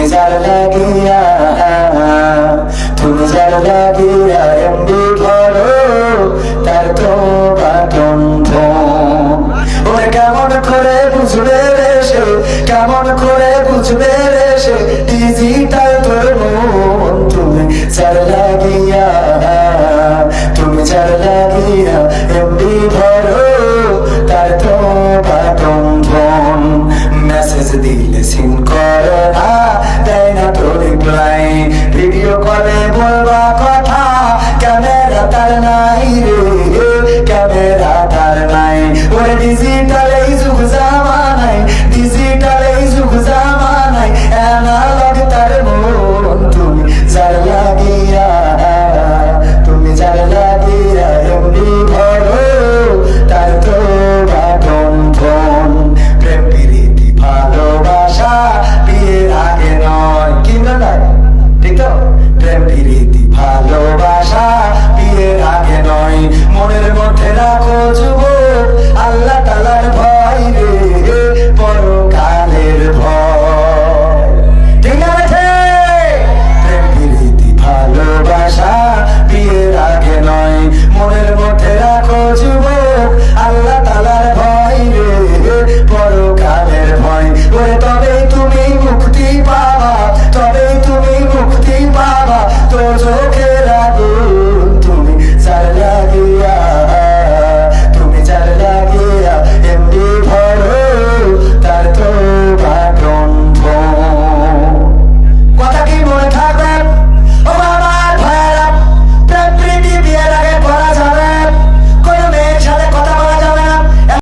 তুমি যার দিয়া তুমি যার লাগিয়া এমনি ধরো তার তো ওরে কেমন করে বুঝবে রে সে কেমন করে বুঝবে রে সে ডিজিটাল তোর মন তুমি চালা লাগিয়া তুমি চালা লাগিয়া এমনি ধরো তার তো বাতন্ত মেসেজ দিলে সিন কর না Radio